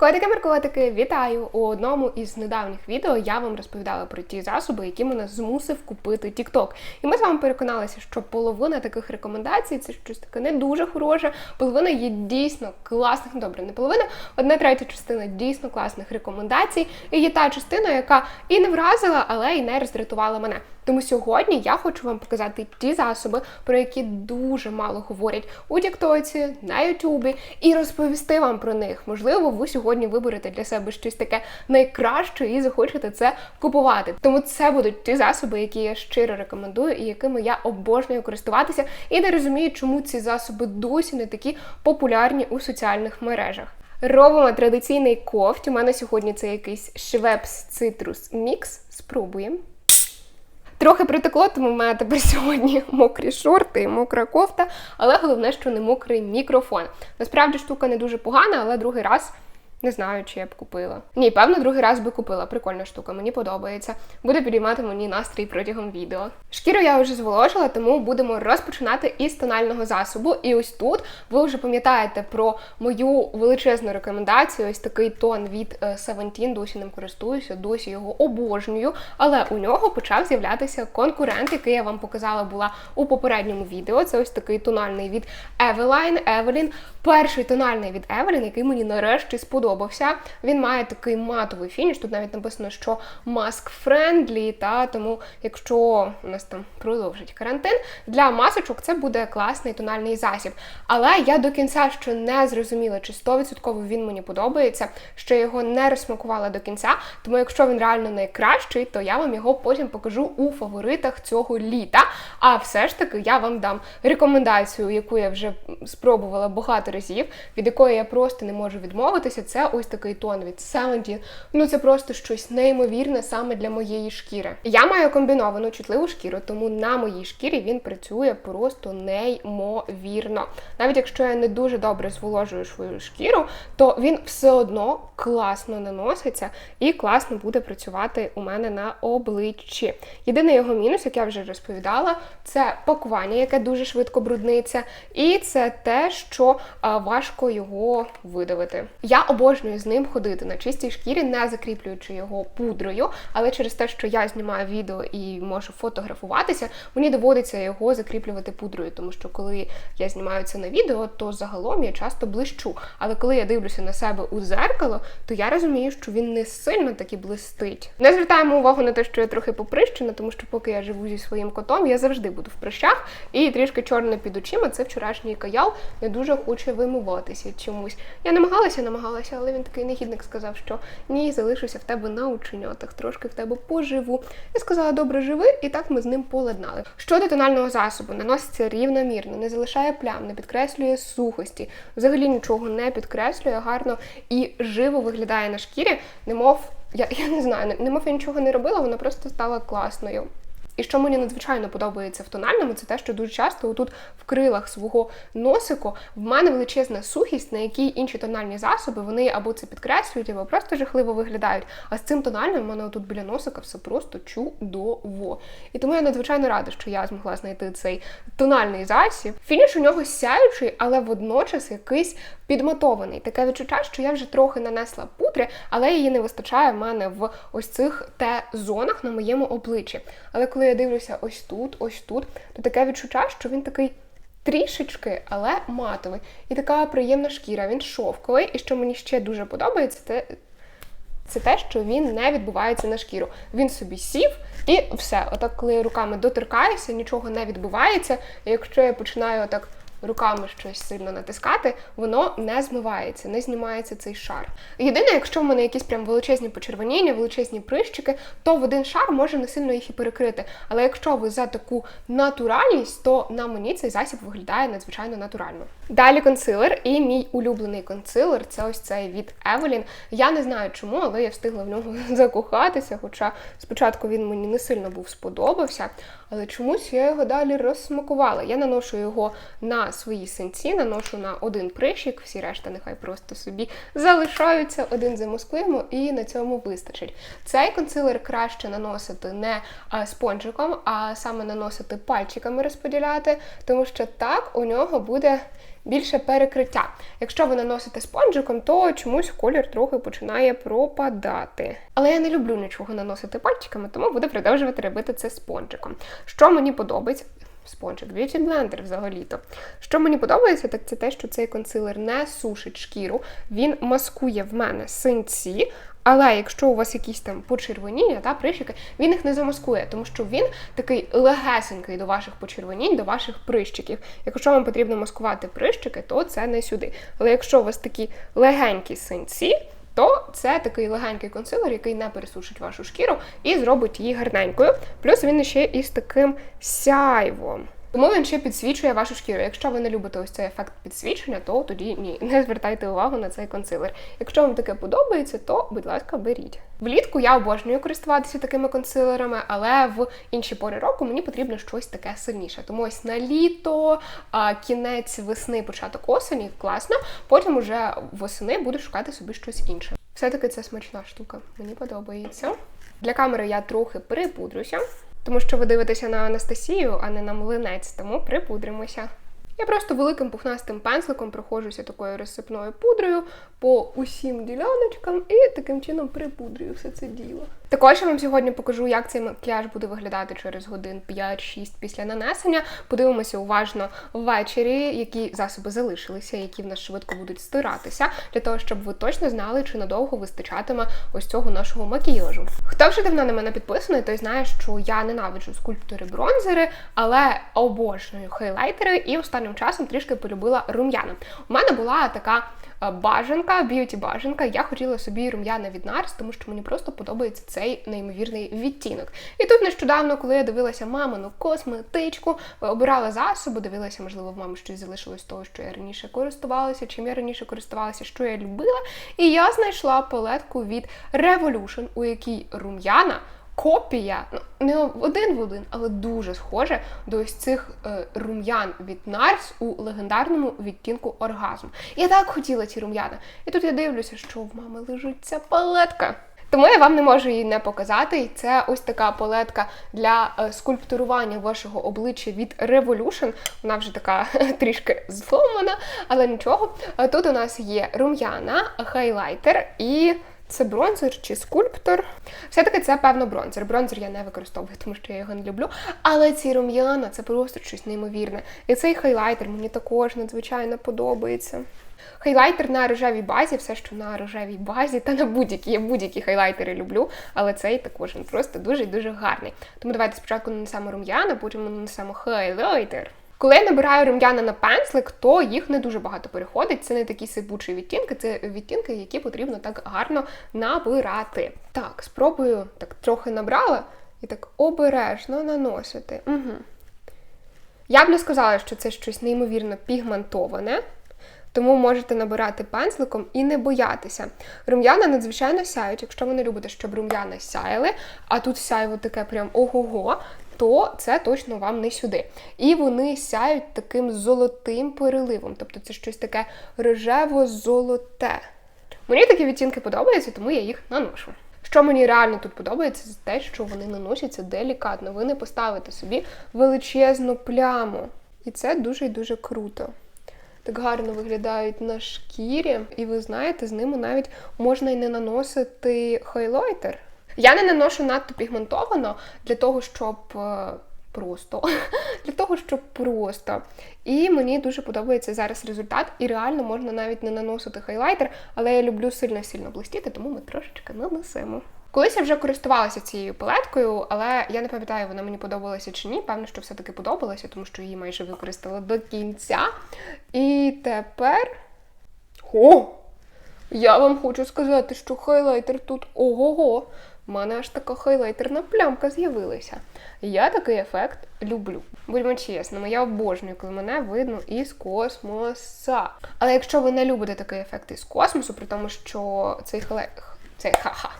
Котики меркотики вітаю! У одному із недавніх відео я вам розповідала про ті засоби, які мене змусив купити TikTok. І ми з вами переконалися, що половина таких рекомендацій це щось таке не дуже хороше. Половина є дійсно класних, ну добре, не половина, одна третя частина дійсно класних рекомендацій. І є та частина, яка і не вразила, але і не роздратувала мене. Тому сьогодні я хочу вам показати ті засоби, про які дуже мало говорять у Тіктоці, на Ютубі, і розповісти вам про них. Можливо, ви сьогодні виберете для себе щось таке найкраще і захочете це купувати. Тому це будуть ті засоби, які я щиро рекомендую, і якими я обожнюю користуватися, і не розумію, чому ці засоби досі не такі популярні у соціальних мережах. Робимо традиційний кофт. У мене сьогодні це якийсь Schweppes Citrus Mix. Спробуємо. Трохи притекло, тому в мене тепер сьогодні мокрі шорти і мокра кофта, але головне, що не мокрий мікрофон. Насправді штука не дуже погана, але другий раз. Не знаю, чи я б купила. Ні, певно, другий раз би купила. Прикольна штука, мені подобається. Буде підіймати мені настрій протягом відео. Шкіру я вже зволожила, тому будемо розпочинати із тонального засобу. І ось тут ви вже пам'ятаєте про мою величезну рекомендацію. Ось такий тон від е, Seventeen, досі ним користуюся, досі його обожнюю. Але у нього почав з'являтися конкурент, який я вам показала була у попередньому відео. Це ось такий тональний від Eveline. Evelyn. Перший тональний від Evelyn, який мені нарешті сподобався сподобався. Він має такий матовий фініш. Тут навіть написано, що маск френдлі, та тому, якщо у нас там продовжить карантин, для масочок це буде класний тональний засіб. Але я до кінця ще не зрозуміла, чи 100% він мені подобається, ще його не розсмакувала до кінця. Тому, якщо він реально найкращий, то я вам його потім покажу у фаворитах цього літа. А все ж таки я вам дам рекомендацію, яку я вже спробувала багато разів, від якої я просто не можу відмовитися. Це ось такий тон від 70. Ну це просто щось неймовірне саме для моєї шкіри. Я маю комбіновану чутливу шкіру, тому на моїй шкірі він працює просто неймовірно. Навіть якщо я не дуже добре зволожую свою шкіру, то він все одно класно наноситься і класно буде працювати у мене на обличчі. Єдиний його мінус, як я вже розповідала, це пакування, яке дуже швидко брудниться, і це те, що важко його видавити. Я обожнюю з ним ходити на чистій шкірі, не закріплюючи його пудрою, але через те, що я знімаю відео і можу фотографуватися, мені доводиться його закріплювати пудрою, тому що коли я знімаю це на відео, то загалом я часто блищу. Але коли я дивлюся на себе у зеркало, то я розумію, що він не сильно таки блистить. Не звертаємо увагу на те, що я трохи поприщена, тому що поки я живу зі своїм котом, я завжди буду в прищах і трішки чорне під очима. Це вчорашній каял не дуже хоче вимиватися чомусь. Я намагалася, намагалася, але він такий негідник сказав, що ні, залишуся в тебе на ученятах, трошки в тебе поживу. Я сказала, добре, живи, і так ми з ним поладнали. Щодо тонального засобу, наноситься рівномірно, не залишає плям, не підкреслює сухості, взагалі нічого не підкреслює, гарно і живо виглядає на шкірі, немов. Я я не знаю, немов я нічого не робила, вона просто стала класною. І що мені надзвичайно подобається в тональному, це те, що дуже часто отут в крилах свого носику в мене величезна сухість, на якій інші тональні засоби вони або це підкреслюють, або просто жахливо виглядають. А з цим тональним в мене тут біля носика все просто чудово. І тому я надзвичайно рада, що я змогла знайти цей тональний засіб. Фініш у нього сяючий, але водночас якийсь підмотований. Таке відчуття, що я вже трохи нанесла пудри, але її не вистачає в мене в ось цих Т-зонах на моєму обличчі. Але коли я дивлюся ось тут, ось тут, то таке відчуття, що він такий. Трішечки, але матовий. І така приємна шкіра, він шовковий. І що мені ще дуже подобається, це це те, що він не відбувається на шкіру. Він собі сів і все. Отак, коли руками доторкаюся, нічого не відбувається. І якщо я починаю отак руками щось сильно натискати, воно не змивається, не знімається цей шар. Єдине, якщо в мене якісь прям величезні почервоніння, величезні прищики, то в один шар може не сильно їх і перекрити. Але якщо ви за таку натуральність, то на мені цей засіб виглядає надзвичайно натурально. Далі консилер, і мій улюблений консилер це ось цей від Evelyn. Я не знаю чому, але я встигла в нього закохатися, хоча спочатку він мені не сильно був сподобався. Але чомусь я його далі розсмакувала. Я наношу його на свої синці, наношу на один прищик, всі решта нехай просто собі залишаються, один замаскуємо, і на цьому вистачить. Цей консилер краще наносити не спонжиком, а саме наносити пальчиками розподіляти, тому що так у нього буде більше перекриття. Якщо ви наносите спонжиком, то чомусь колір трохи починає пропадати. Але я не люблю нічого наносити пальчиками, тому буду продовжувати робити це спонжиком. Що мені подобається. Спонжик, Beauty Blender взагалі-то. Що мені подобається, так це те, що цей консилер не сушить шкіру, він маскує в мене синці, але якщо у вас якісь там почервоніння та прищики, він їх не замаскує, тому що він такий легесенький до ваших почервонінь, до ваших прищиків. Якщо вам потрібно маскувати прищики, то це не сюди. Але якщо у вас такі легенькі синці, то це такий легенький консилер, який не пересушить вашу шкіру і зробить її гарненькою. Плюс він ще із таким сяйвом. Тому він ще підсвічує вашу шкіру. Якщо ви не любите ось цей ефект підсвічення, то тоді ні, не звертайте увагу на цей консилер. Якщо вам таке подобається, то будь ласка, беріть. Влітку я обожнюю користуватися такими консилерами, але в інші пори року мені потрібно щось таке сильніше. Тому ось на літо, кінець весни, початок осені класно. Потім уже восени буду шукати собі щось інше. Все-таки це смачна штука. Мені подобається. Для камери я трохи припудрюся. Тому що ви дивитеся на Анастасію, а не на млинець, тому припудримося. Я просто великим пухнастим пензликом проходжуся такою розсипною пудрою по усім діляночкам і таким чином припудрюю все це діло. Також я вам сьогодні покажу, як цей макіяж буде виглядати через годин 5-6 після нанесення. Подивимося уважно ввечері, які засоби залишилися, які в нас швидко будуть стиратися, для того, щоб ви точно знали, чи надовго вистачатиме ось цього нашого макіяжу. Хто вже давно на мене підписаний, той знає, що я ненавиджу скульптори бронзери, але обожнюю хайлайтери і останнім часом трішки полюбила рум'яна. У мене була така бажанка, б'юті-бажанка. Я хотіла собі рум'яна від Нарс, тому що мені просто подобається цей неймовірний відтінок. І тут нещодавно, коли я дивилася мамину косметичку, обирала засоби, дивилася, можливо, в мами щось залишилось того, що я раніше користувалася, чим я раніше користувалася, що я любила. І я знайшла палетку від Revolution, у якій рум'яна копія, ну не один в один, але дуже схоже до ось цих е, рум'ян від Нарс у легендарному відтінку оргазм. Я так хотіла ці рум'яна. І тут я дивлюся, що в мами лежить ця палетка. Тому я вам не можу її не показати. це ось така палетка для е, скульптурування вашого обличчя від Revolution. Вона вже така трішки зломана, але нічого. Е, тут у нас є рум'яна, хайлайтер і. Це бронзер чи скульптор. Все-таки це, певно, бронзер. Бронзер я не використовую, тому що я його не люблю. Але ці рум'яна це просто щось неймовірне. І цей хайлайтер мені також надзвичайно подобається. Хайлайтер на рожевій базі, все, що на рожевій базі, та на будь-які. Я будь-які хайлайтери люблю, але цей також він просто дуже дуже гарний. Тому давайте спочатку нанесемо рум'яна, потім нанесемо хайлайтер. Коли я набираю рум'яна на пензлик, то їх не дуже багато переходить. Це не такі сипучі відтінки, це відтінки, які потрібно так гарно набирати. Так, спробую так трохи набрала і так обережно наносити. Угу. Я б не сказала, що це щось неймовірно пігментоване. Тому можете набирати пензликом і не боятися. Рум'яна надзвичайно сяють, якщо ви не любите, щоб рум'яна сяяли, а тут сяйво таке прям ого-го, то це точно вам не сюди. І вони сяють таким золотим переливом. Тобто це щось таке рожево-золоте. Мені такі відтінки подобаються, тому я їх наношу. Що мені реально тут подобається, це те, що вони наносяться делікатно. Ви не поставите собі величезну пляму. І це дуже і дуже круто. Так гарно виглядають на шкірі, і ви знаєте, з ними навіть можна й не наносити хайлайтер. Я не наношу надто пігментовано для того, щоб. Е, просто для того, щоб просто. І мені дуже подобається зараз результат. І реально можна навіть не наносити хайлайтер, але я люблю сильно-сильно блистіти, тому ми трошечки нанесемо. Колись я вже користувалася цією палеткою, але я не пам'ятаю, вона мені подобалася чи ні. Певно, що все-таки подобалася, тому що її майже використала до кінця. І тепер. О! Я вам хочу сказати, що хайлайтер тут ого-го. У мене аж така хайлайтерна плямка з'явилася. Я такий ефект люблю. Будьмо чесними, я обожнюю, коли мене видно із космоса. Але якщо ви не любите такий ефект із космосу, при тому, що цей хайлайтер, цей ха-ха,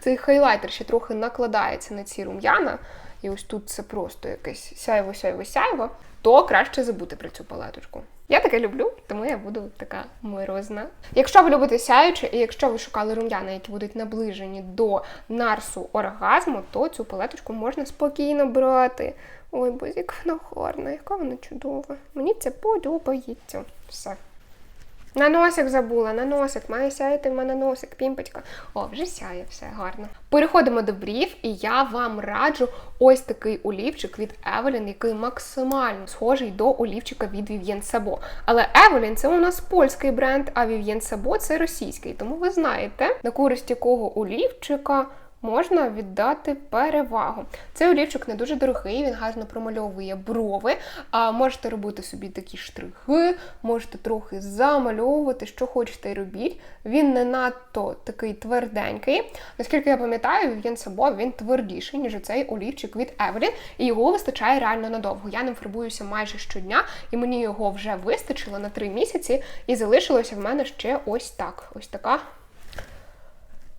цей хайлайтер ще трохи накладається на ці рум'яна, і ось тут це просто якесь сяйво-сяйво-сяйво, то краще забути про цю палеточку. Я таке люблю, тому я буду така морозна. Якщо ви любите сяюче, і якщо ви шукали рум'яна, які будуть наближені до нарсу оргазму, то цю палеточку можна спокійно брати. Ой, бо як вона гарна, яка вона чудова. Мені це подобається. Все. На носик забула, на носик, має сяяти в мене носик, пімпочка. О, вже сяє, все гарно. Переходимо до брів, і я вам раджу ось такий олівчик від Evelyn, який максимально схожий до олівчика від Vivien Sabo. Але Evelyn це у нас польський бренд, а Vivien Sabo це російський. Тому ви знаєте, на користь якого олівчика можна віддати перевагу. Цей олівчик не дуже дорогий, він гарно промальовує брови. А можете робити собі такі штрихи, можете трохи замальовувати, що хочете і робіть. Він не надто такий тверденький. Наскільки я пам'ятаю, він Сабо він твердіший, ніж цей олівчик від Evelyn, і його вистачає реально надовго. Я ним фарбуюся майже щодня, і мені його вже вистачило на 3 місяці, і залишилося в мене ще ось так. Ось така.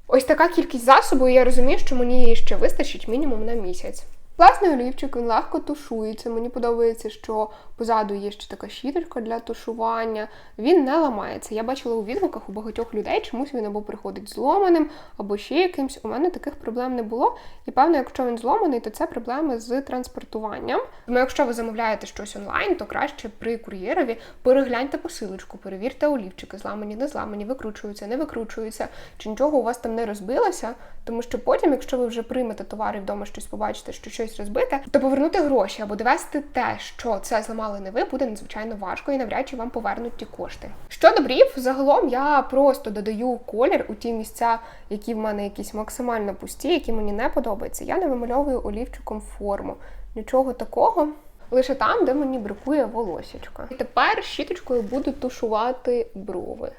Ось така кількість засобу, і я розумію, що мені її ще вистачить мінімум на місяць. Класний олівчик, він легко тушується. Мені подобається, що позаду є ще така щіточка для тушування. Він не ламається. Я бачила у відгуках у багатьох людей, чомусь він або приходить зломаним, або ще якимсь. У мене таких проблем не було. І певно, якщо він зломаний, то це проблеми з транспортуванням. Тому якщо ви замовляєте щось онлайн, то краще при кур'єрові перегляньте посилочку, перевірте олівчики, зламані, не зламані, викручуються, не викручуються, чи нічого у вас там не розбилося. Тому що потім, якщо ви вже приймете товар і вдома щось побачите, що щось розбите, то повернути гроші або довести те, що це зламали не ви, буде надзвичайно важко і навряд чи вам повернуть ті кошти. Щодо брів, загалом я просто додаю колір у ті місця, які в мене якісь максимально пусті, які мені не подобаються. Я не вимальовую олівчиком форму. Нічого такого. Лише там, де мені бракує волосячка. І тепер щіточкою буду тушувати брови.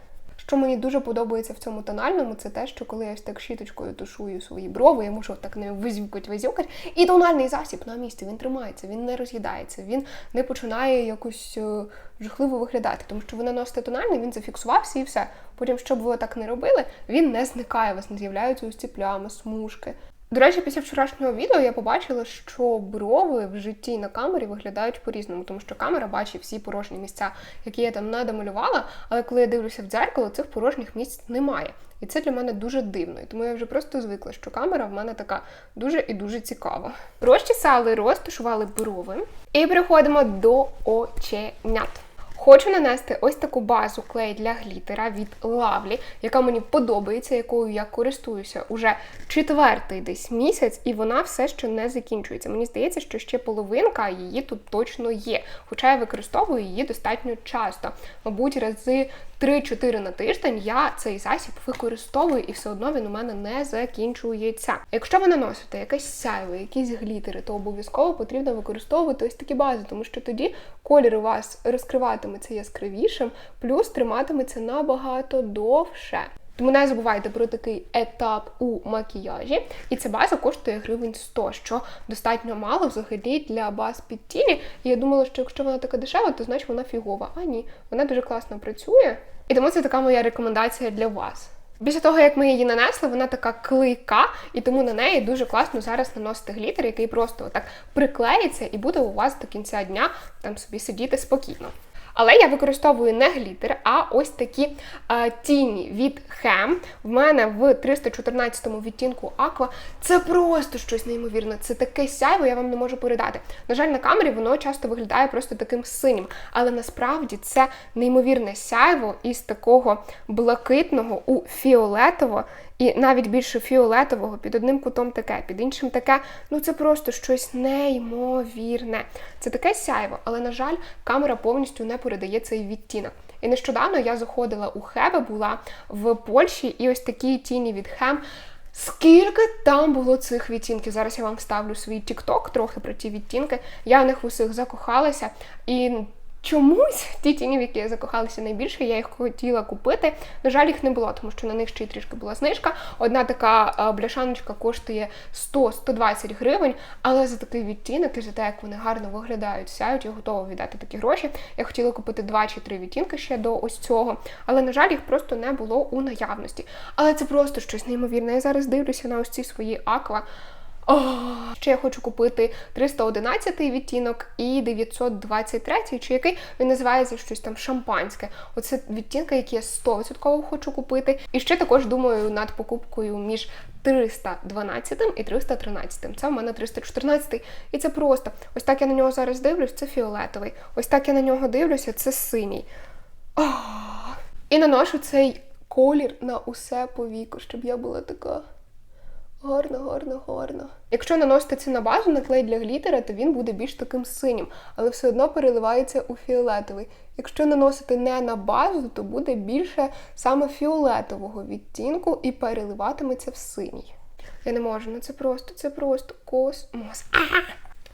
Що мені дуже подобається в цьому тональному, це те, що коли я ось так щіточкою тушую свої брови, я можу так не визюкать, визюкать. І тональний засіб на місці він тримається, він не роз'їдається, він не починає якось е, жахливо виглядати, тому що ви наносите тональний, він зафіксувався і все. Потім, щоб ви так не робили, він не зникає, у вас не з'являються ось ці плями, смужки. До речі, після вчорашнього відео я побачила, що брови в житті на камері виглядають по-різному, тому що камера бачить всі порожні місця, які я там надомалювала, але коли я дивлюся в дзеркало, цих порожніх місць немає. І це для мене дуже дивно. І тому я вже просто звикла, що камера в мене така дуже і дуже цікава. Розчесали, розташували брови. І переходимо до оченят. Хочу нанести ось таку базу клей для глітера від Lovely, яка мені подобається, якою я користуюся уже четвертий десь місяць, і вона все ще не закінчується. Мені здається, що ще половинка її тут точно є. Хоча я використовую її достатньо часто. Мабуть, рази 3-4 на тиждень я цей засіб використовую, і все одно він у мене не закінчується. Якщо ви наносите якесь сяйво, якісь глітери, то обов'язково потрібно використовувати ось такі бази, тому що тоді колір у вас розкриватиметься яскравішим, плюс триматиметься набагато довше. Тому не забувайте про такий етап у макіяжі. І ця база коштує гривень 100, що достатньо мало взагалі для баз під тіні. І я думала, що якщо вона така дешева, то значить вона фігова. А ні, вона дуже класно працює. І тому це така моя рекомендація для вас. Після того, як ми її нанесли, вона така клейка, і тому на неї дуже класно зараз наносити глітер, який просто отак приклеїться і буде у вас до кінця дня там собі сидіти спокійно. Але я використовую не глітер, а ось такі а, тіні від Хем. В мене в 314 відтінку Aqua. Це просто щось неймовірне. Це таке сяйво, я вам не можу передати. На жаль, на камері воно часто виглядає просто таким синім. Але насправді це неймовірне сяйво із такого блакитного у фіолетово. І навіть більше фіолетового, під одним кутом таке, під іншим таке. Ну це просто щось неймовірне. Це таке сяйво, але, на жаль, камера повністю не передає цей відтінок. І нещодавно я заходила у Хебе, була в Польщі, і ось такі тіні від Хем. Скільки там було цих відтінків? Зараз я вам вставлю свій TikTok трохи про ті відтінки. Я в них усіх закохалася. І Чомусь ті тіні, в які я закохалася найбільше, я їх хотіла купити. На жаль, їх не було, тому що на них ще й трішки була знижка. Одна така бляшаночка коштує 100-120 гривень, але за такий відтінок і за те, як вони гарно виглядають, сяють, я готова віддати такі гроші. Я хотіла купити 2 чи 3 відтінки ще до ось цього, але, на жаль, їх просто не було у наявності. Але це просто щось неймовірне. Я зараз дивлюся на ось ці свої аква. Ще я хочу купити 311 відтінок і 923, чи який він називається щось там шампанське. Оце відтінки, які я 100% хочу купити. І ще також думаю над покупкою між 312 і 313. Це в мене 314. І це просто ось так я на нього зараз дивлюсь, це фіолетовий. Ось так я на нього дивлюся, це синій. О! І наношу цей колір на усе повіко, щоб я була така. Гарно, гарно, гарно. Якщо наносити це на базу на клей для глітера, то він буде більш таким синім, але все одно переливається у фіолетовий. Якщо наносити не на базу, то буде більше саме фіолетового відтінку і переливатиметься в синій. Я не можу, ну це просто, це просто космос.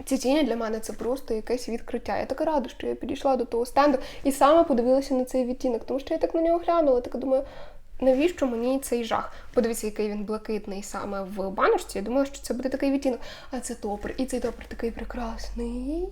Ці тіні для мене це просто якесь відкриття. Я така рада, що я підійшла до того стенду і саме подивилася на цей відтінок, тому що я так на нього глянула, така думаю, навіщо мені цей жах? Подивіться, який він блакитний саме в баночці. Я думала, що це буде такий відтінок. А це топер. І цей топер такий прекрасний.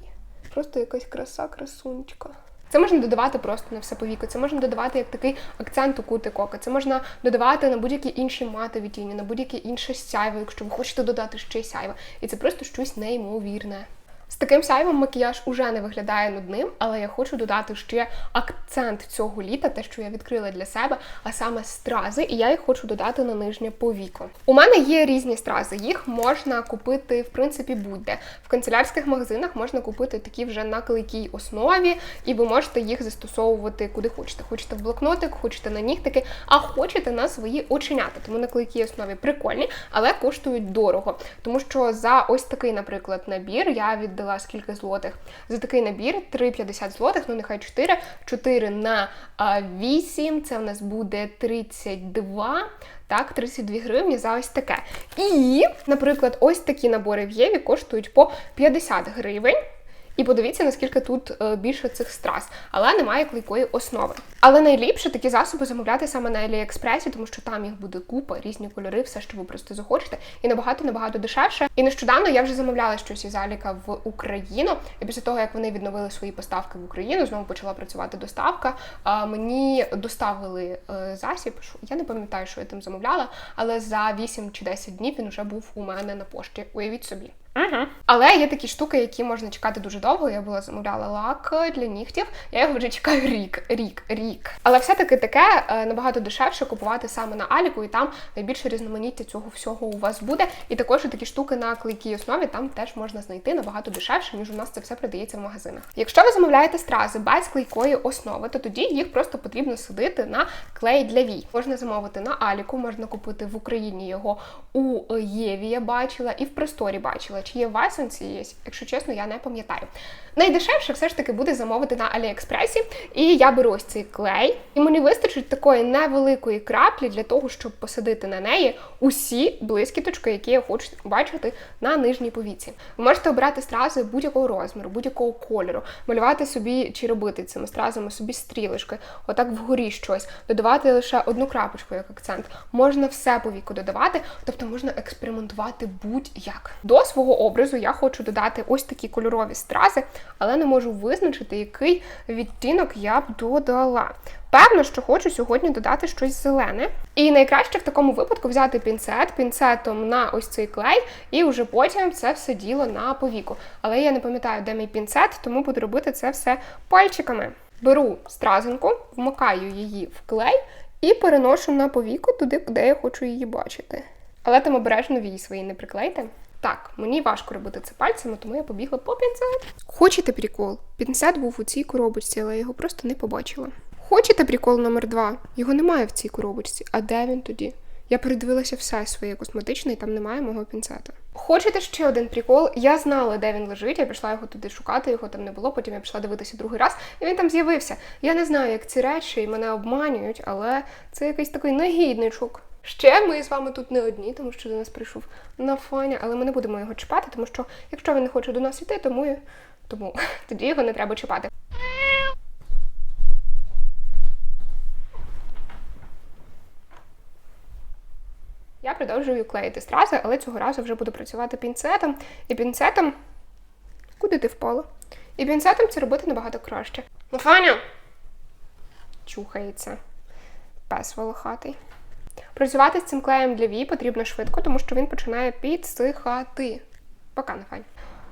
Просто якась краса, красунечка. Це можна додавати просто на все повіко. Це можна додавати як такий акцент у кути кока. Це можна додавати на будь-які інші матові тіні, на будь-яке інше сяйво, якщо ви хочете додати ще й сяйва. І це просто щось неймовірне. З таким сяйвом макіяж уже не виглядає нудним, але я хочу додати ще акцент цього літа, те, що я відкрила для себе, а саме стрази, і я їх хочу додати на нижнє повіко. У мене є різні стрази, їх можна купити в принципі будь-де. В канцелярських магазинах можна купити такі вже на клейкій основі, і ви можете їх застосовувати куди хочете. Хочете в блокнотик, хочете на нігтики, а хочете на свої оченята. Тому на клейкій основі прикольні, але коштують дорого. Тому що за ось такий, наприклад, набір я віддала скільки злотих. За такий набір 3,50 злотих, ну нехай 4. 4 на 8, це в нас буде 32. Так, 32 гривні за ось таке. І, наприклад, ось такі набори в Єві коштують по 50 гривень. І подивіться, наскільки тут е, більше цих страз, але немає клейкої основи. Але найліпше такі засоби замовляти саме на Аліекспресі, тому що там їх буде купа, різні кольори, все, що ви просто захочете, і набагато набагато дешевше. І нещодавно я вже замовляла щось із Аліка в Україну. І після того, як вони відновили свої поставки в Україну, знову почала працювати доставка. Мені доставили е, засіб. Я не пам'ятаю, що я там замовляла, але за 8 чи 10 днів він вже був у мене на пошті. Уявіть собі. Угу. Але є такі штуки, які можна чекати дуже довго. Я була замовляла лак для нігтів. Я його вже чекаю рік, рік, рік. Але все-таки таке е, набагато дешевше купувати саме на Аліку, і там найбільше різноманіття цього всього у вас буде. І також такі штуки на клейкій основі там теж можна знайти набагато дешевше, ніж у нас це все продається в магазинах. Якщо ви замовляєте стрази без клейкої основи, то тоді їх просто потрібно садити на клей для вій. Можна замовити на Аліку, можна купити в Україні його у Єві. Я бачила, і в просторі бачила. Чи є в є, якщо чесно, я не пам'ятаю. Найдешевше все ж таки буде замовити на Аліекспресі. І я беру ось цей клей, і мені вистачить такої невеликої краплі для того, щоб посадити на неї усі блискіточки, які я хочу бачити на нижній повіці. Ви можете обрати стрази будь-якого розміру, будь-якого кольору, малювати собі чи робити цими стразами собі стрілочки, отак вгорі щось, додавати лише одну крапочку як акцент. Можна все по віку додавати, тобто можна експериментувати будь-як. До свого образу я хочу додати ось такі кольорові стрази, але не можу визначити, який відтінок я б додала. Певно, що хочу сьогодні додати щось зелене. І найкраще в такому випадку взяти пінцет, пінцетом на ось цей клей, і вже потім це все діло на повіку. Але я не пам'ятаю, де мій пінцет, тому буду робити це все пальчиками. Беру стразинку, вмикаю її в клей і переношу на повіку туди, де я хочу її бачити. Але там обережно вії свої не приклейте. Так, мені важко робити це пальцями, тому я побігла по пінцет. Хочете прикол? Пінцет був у цій коробочці, але я його просто не побачила. Хочете прикол номер два? Його немає в цій коробочці. А де він тоді? Я передивилася все своє косметичне, і там немає мого пінцета. Хочете ще один прикол? Я знала, де він лежить. Я пішла його туди шукати, його там не було. Потім я пішла дивитися другий раз, і він там з'явився. Я не знаю, як ці речі мене обманюють, але це якийсь такий негідничок. Ще ми з вами тут не одні, тому що до нас прийшов Нафаня, але ми не будемо його чіпати, тому що якщо він не хоче до нас йти, тому, тому тоді його не треба чіпати. Я продовжую клеїти стрази, але цього разу вже буду працювати пінцетом. І пінцетом. Куди ти впала? І пінцетом це робити набагато краще. Нафаня! Чухається. Пес волохатий. Працювати з цим клеєм для вій потрібно швидко, тому що він починає підсихати. Пока нехай.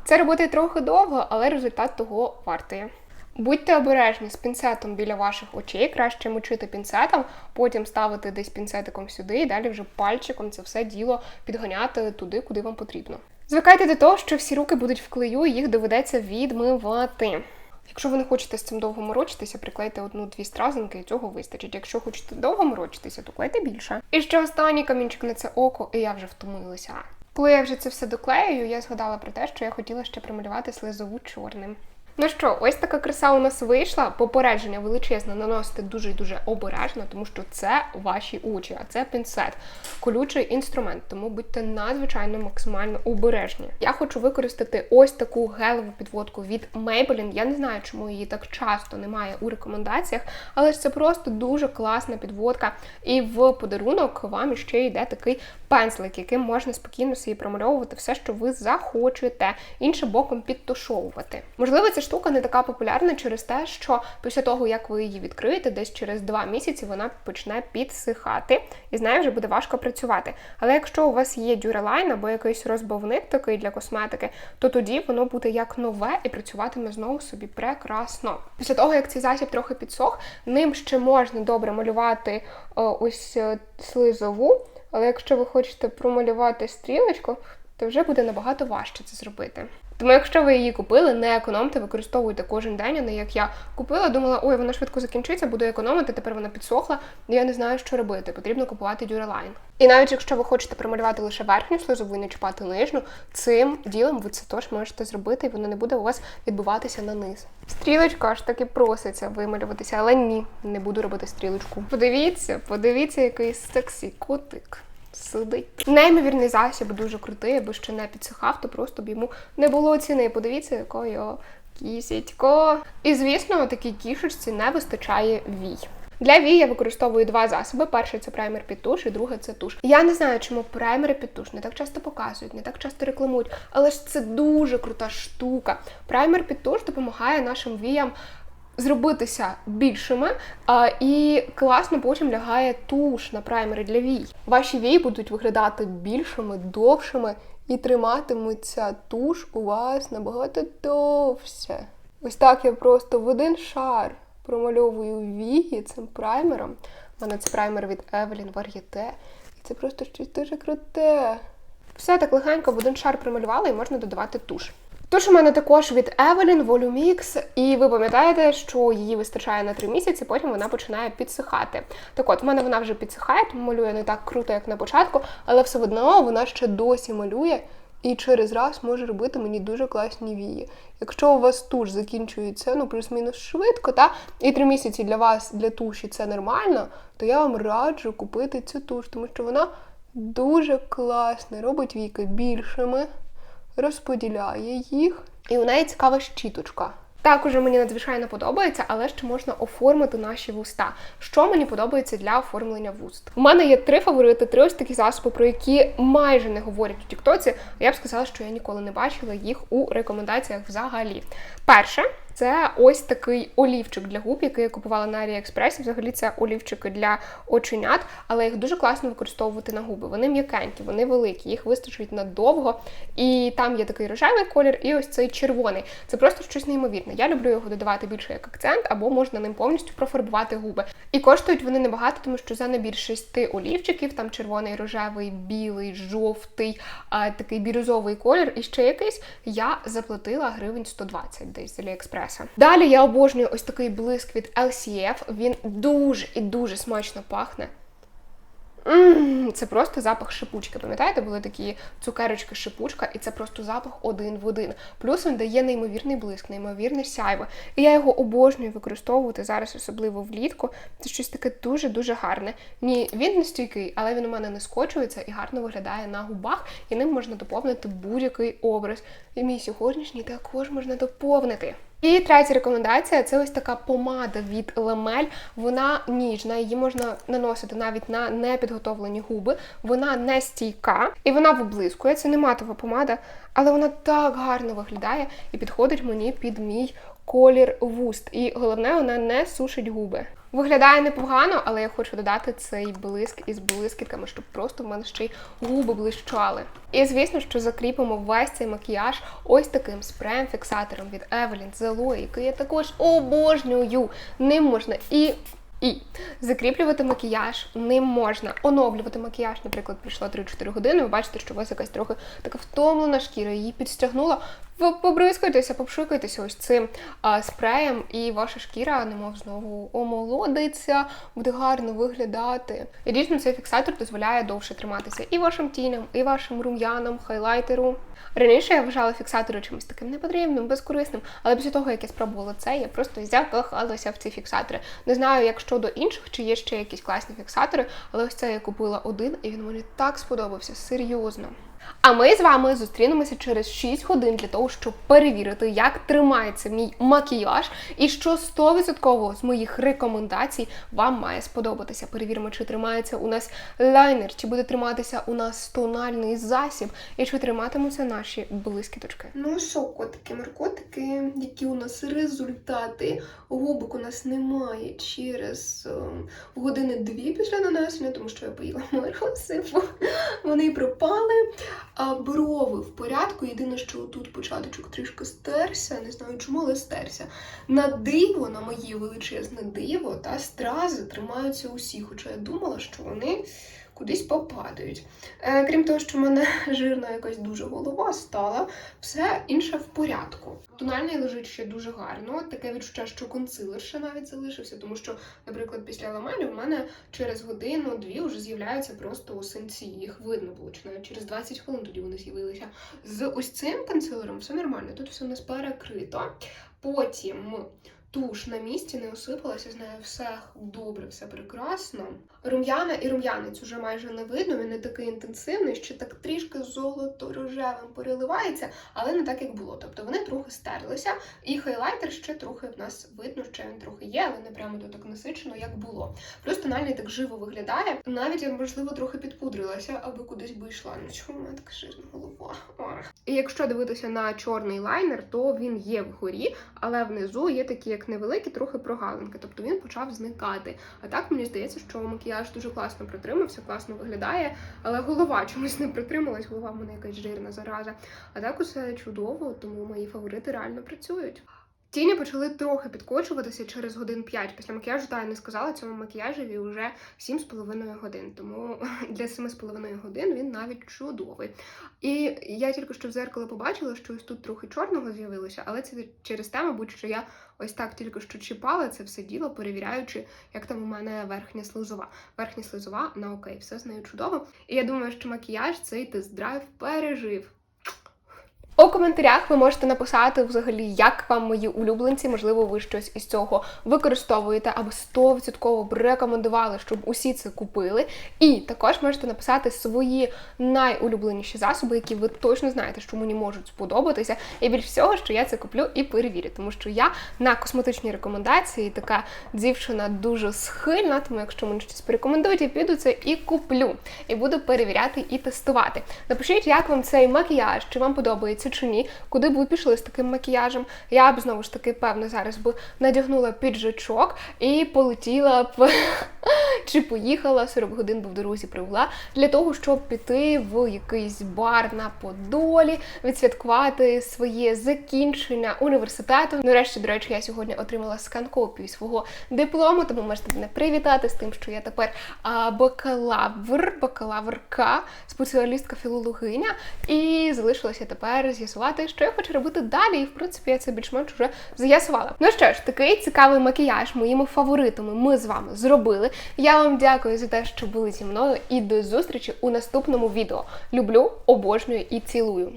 Це робити трохи довго, але результат того вартує. Будьте обережні з пінцетом біля ваших очей, краще мочити пінцетом, потім ставити десь пінцетиком сюди і далі вже пальчиком це все діло підганяти туди, куди вам потрібно. Звикайте до того, що всі руки будуть в клею, і їх доведеться відмивати. Якщо ви не хочете з цим довго морочитися, приклейте одну-дві стразинки, і цього вистачить. Якщо хочете довго морочитися, то клейте більше. І ще останній камінчик на це око, і я вже втомилася. Коли я вже це все доклею, я згадала про те, що я хотіла ще прималювати слизову чорним. Ну що, ось така краса у нас вийшла. Попередження величезне наносити дуже дуже обережно, тому що це ваші очі, а це пінцет, колючий інструмент. Тому будьте надзвичайно максимально обережні. Я хочу використати ось таку гелеву підводку від Maybelline. Я не знаю, чому її так часто немає у рекомендаціях, але ж це просто дуже класна підводка. І в подарунок вам ще йде такий пензлик, яким можна спокійно собі промальовувати все, що ви захочете, іншим боком підтушовувати. Можливо, ця штука не така популярна через те, що після того, як ви її відкриєте, десь через два місяці вона почне підсихати, і з нею вже буде важко працювати. Але якщо у вас є дюралайн або якийсь розбавник такий для косметики, то тоді воно буде як нове і працюватиме знову собі прекрасно. Після того, як цей засіб трохи підсох, ним ще можна добре малювати о, ось е, слизову. Але якщо ви хочете промалювати стрілочку, то вже буде набагато важче це зробити. Тому, якщо ви її купили, не економте, використовуйте кожен день, а не як я купила, думала, ой, вона швидко закінчиться, буду економити, тепер вона підсохла, і я не знаю, що робити. Потрібно купувати дюралайн. І навіть якщо ви хочете промалювати лише верхню сльозову і не чіпати нижню, цим ділом ви це теж можете зробити, і воно не буде у вас відбуватися на низ. Стрілочка аж таки проситься вималюватися, але ні, не буду робити стрілочку. Подивіться, подивіться, який сексі котик сидить. Неймовірний засіб, дуже крутий, аби ще не підсихав, то просто б йому не було ціни. Подивіться, якою кісітько. І звісно, такій кішечці не вистачає вій. Для вій я використовую два засоби. Перший це праймер під туш, і другий це туш. Я не знаю, чому праймери під туш не так часто показують, не так часто рекламують, але ж це дуже крута штука. Праймер під туш допомагає нашим віям зробитися більшими, а, і класно потім лягає туш на праймери для вій. Ваші вії будуть виглядати більшими, довшими і триматиметься туш у вас набагато довше. Ось так я просто в один шар промальовую вії цим праймером. У мене це праймер від Evelyn Varieté. І це просто щось дуже круте. Все так легенько в один шар промалювала і можна додавати туш. Туш у мене також від Evelyn Volumix, і ви пам'ятаєте, що її вистачає на 3 місяці, потім вона починає підсихати. Так от, в мене вона вже підсихає, тому малює не так круто, як на початку, але все одно вона ще досі малює і через раз може робити мені дуже класні вії. Якщо у вас туш закінчується ну плюс-мінус швидко, та і 3 місяці для вас для туші це нормально, то я вам раджу купити цю туш, тому що вона дуже класна, робить віки більшими розподіляє їх, і у неї цікава щіточка. Також мені надзвичайно подобається, але ще можна оформити наші вуста. Що мені подобається для оформлення вуст? У мене є три фаворити, три ось такі засоби, про які майже не говорять у Тіктоці. Я б сказала, що я ніколи не бачила їх у рекомендаціях взагалі. Перше. Це ось такий олівчик для губ, який я купувала на Аліекспресі. Взагалі це олівчики для оченят, але їх дуже класно використовувати на губи. Вони м'якенькі, вони великі, їх вистачить надовго. І там є такий рожевий колір, і ось цей червоний. Це просто щось неймовірне. Я люблю його додавати більше як акцент, або можна ним повністю профарбувати губи. І коштують вони небагато, тому що за набір шести олівчиків, там червоний, рожевий, білий, жовтий, такий бірюзовий колір і ще якийсь, я заплатила гривень 120 десь з Аліекспрес. Далі я обожнюю ось такий блиск від LCF. Він дуже і дуже смачно пахне. Це просто запах шипучки. Пам'ятаєте, були такі цукерочки шипучка, і це просто запах один в один. Плюс він дає неймовірний блиск, неймовірне сяйво. І я його обожнюю використовувати зараз, особливо влітку. Це щось таке дуже-дуже гарне. Ні, він не стійкий, але він у мене не скочується і гарно виглядає на губах, і ним можна доповнити будь-який образ. І мій сьогоднішній також можна доповнити. І третя рекомендація це ось така помада від Ламель. Вона ніжна, її можна наносити навіть на непідготовлені губи. Вона не стійка і вона виблискує. Це не матова помада, але вона так гарно виглядає і підходить мені під мій колір вуст. І головне, вона не сушить губи. Виглядає непогано, але я хочу додати цей блиск із блискітками, щоб просто в мене ще й губи блищали. І звісно, що закріпимо весь цей макіяж ось таким спреєм-фіксатором від Evelyn Zelo, який я також обожнюю. Ним можна і і закріплювати макіяж ним можна. Оновлювати макіяж, наприклад, пройшло 3-4 години. Ви бачите, що у вас якась трохи така втомлена шкіра, її підстягнула. Ви побризкайтеся, попшикайтеся ось цим а, спреєм, і ваша шкіра, немов знову омолодиться, буде гарно виглядати. І дійсно цей фіксатор дозволяє довше триматися і вашим тіням, і вашим рум'янам, хайлайтеру. Раніше я вважала фіксатори чимось таким непотрібним, безкорисним, але після того, як я спробувала це, я просто закохалася в ці фіксатори. Не знаю, як щодо інших, чи є ще якісь класні фіксатори, але ось це я купила один, і він мені так сподобався, серйозно. А ми з вами зустрінемося через 6 годин для того, щоб перевірити, як тримається мій макіяж, і що 100% з моїх рекомендацій вам має сподобатися. Перевіримо, чи тримається у нас лайнер, чи буде триматися у нас тональний засіб, і чи триматимуться наші блискіточки. Ну що, котики, маркотики, які у нас результати? Губок у нас немає через ем, години дві після нанесення, тому що я поїла морозиво. Вони пропали. Брови в порядку. Єдине, що тут початочок трішки стерся, не знаю чому, але стерся. На диво, на моє величезне диво, та стрази тримаються усі, хоча я думала, що вони кудись попадають. Е, крім того, що в мене жирна якась дуже голова стала, все інше в порядку. Тональний лежить ще дуже гарно. Таке відчуття, що консилер ще навіть залишився, тому що, наприклад, після ламелі в мене через годину-дві вже з'являються просто осинці. Їх видно було, чи навіть через 20 хвилин тоді вони з'явилися. З ось цим консилером все нормально, тут все у нас перекрито. Потім туш на місці не осипалася, з нею все добре, все прекрасно. Рум'яна і рум'янець уже майже не видно, він не такий інтенсивний, ще так трішки золото-рожевим переливається, але не так, як було. Тобто вони трохи стерлися, і хайлайтер ще трохи в нас видно, що він трохи є, але не прямо то так насичено, як було. Плюс тональний так живо виглядає. Навіть я, можливо, трохи підпудрилася, аби кудись би йшла. Ну чому в мене така жирна голова? Ох. І якщо дивитися на чорний лайнер, то він є вгорі, але внизу є такі, як невеликі, трохи прогалинки. Тобто він почав зникати. А так мені здається, що макіяж дуже класно протримався, класно виглядає, але голова чомусь не протрималась, голова в мене якась жирна зараза. А так усе чудово, тому мої фаворити реально працюють. Тіні почали трохи підкочуватися через годин 5 після макіяжу, та я не сказала цьому макіяжеві вже 7,5 годин. Тому для 7,5 годин він навіть чудовий. І я тільки що в зеркало побачила, що ось тут трохи чорного з'явилося, але це через те, мабуть, що я ось так тільки що чіпала це все діло, перевіряючи, як там у мене верхня слизова. Верхня слизова на окей, все з нею чудово. І я думаю, що макіяж цей тест-драйв пережив. У коментарях ви можете написати взагалі, як вам мої улюбленці, можливо, ви щось із цього використовуєте або 100% б рекомендували, щоб усі це купили. І також можете написати свої найулюбленіші засоби, які ви точно знаєте, що мені можуть сподобатися. І більш всього, що я це куплю і перевірю, тому що я на косметичні рекомендації така дівчина дуже схильна, тому якщо мені щось порекомендують, я піду це і куплю. І буду перевіряти і тестувати. Напишіть, як вам цей макіяж, чи вам подобається чи ні, куди б ви пішли з таким макіяжем. Я б знову ж таки, певно, зараз би надягнула піджачок і полетіла б чи поїхала 40 годин би в дорозі привела для того, щоб піти в якийсь бар на Подолі, відсвяткувати своє закінчення університету. Нарешті, до речі, я сьогодні отримала скан-копію свого диплому, тому можете мене привітати з тим, що я тепер бакалавр, бакалаврка, спеціалістка філологиня, і залишилося тепер з'ясувати, що я хочу робити далі. І в принципі я це більш-менш вже з'ясувала. Ну що ж, такий цікавий макіяж моїми фаворитами ми з вами зробили. Я вам дякую за те, що були зі мною, і до зустрічі у наступному відео. Люблю, обожнюю і цілую.